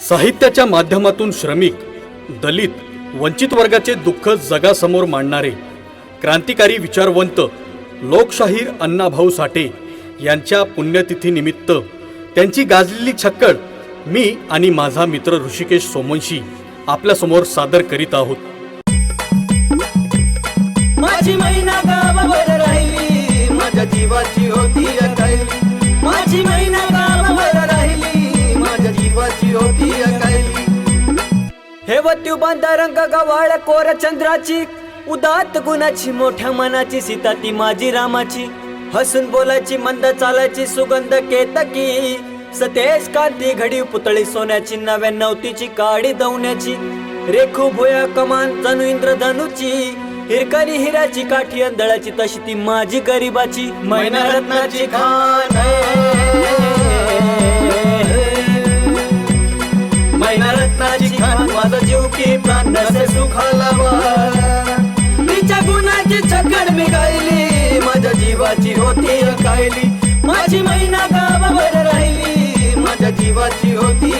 साहित्याच्या माध्यमातून श्रमिक दलित वंचित वर्गाचे दुःख जगासमोर मांडणारे क्रांतिकारी विचारवंत लोकशाहीर अण्णाभाऊ साठे यांच्या पुण्यतिथीनिमित्त त्यांची गाजलेली छक्कड मी आणि माझा मित्र ऋषिकेश सोमवंशी आपल्यासमोर सादर करीत आहोत. माझी महिना गावावर राहिली माझ्या जीवाची होती माझी महिना हे व बांधा रंग गवाळ कोर चंद्राची. उदात गुणाची मोठ्या मनाची सीता ती माझी रामाची. हसून बोलायची मंद चालायची सुगंध केतकी. सतेज कांती घडी पुतळी सोन्याची नव्या नवतीची काडी दवण्याची रेखू भुया कमान तनु इंद्र धनुची. हिरकणी हिराची काठी अंधळाची तशी ती माझी गरीबाची. मैना रत्नाची खान. पोटी मानस सुखालावा तिच्या माझ्या जीवाची होती कायली माझी महिना गावावर माझ्या जीवाची होती